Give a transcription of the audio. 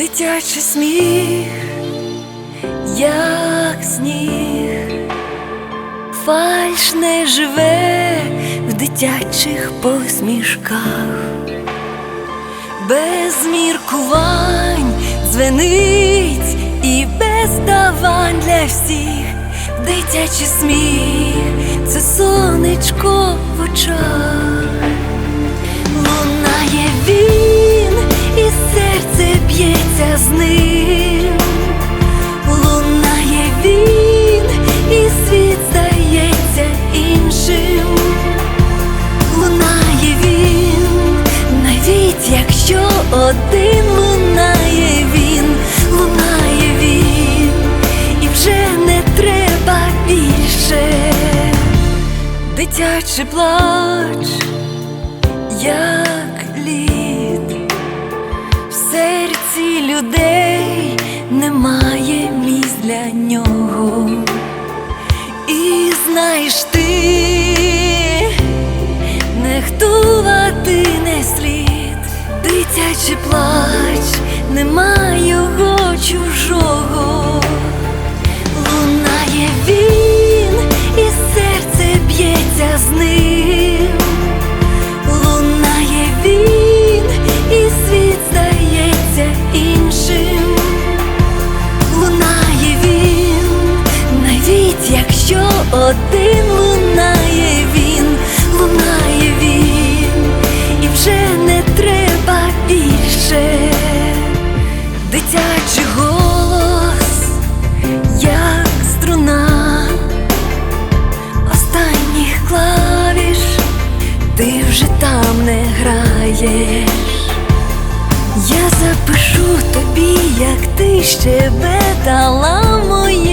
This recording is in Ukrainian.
дитячий сміх, як сніг, фальш не живе в дитячих посмішках, без міркувань дзвенить і без давань для всіх. Дитячий сміх це сонечко якщо один лунає він, лунає він, і вже не треба більше. Дитячий плач як лід, в серці людей немає місць для нього. І знаєш ти, дитячий плач, нема його чужого. Лунає він, і серце б'ється з ним. Лунає він, і світ здається іншим. Лунає він, навіть якщо один Запишу тобі, як ти ще щебетала моє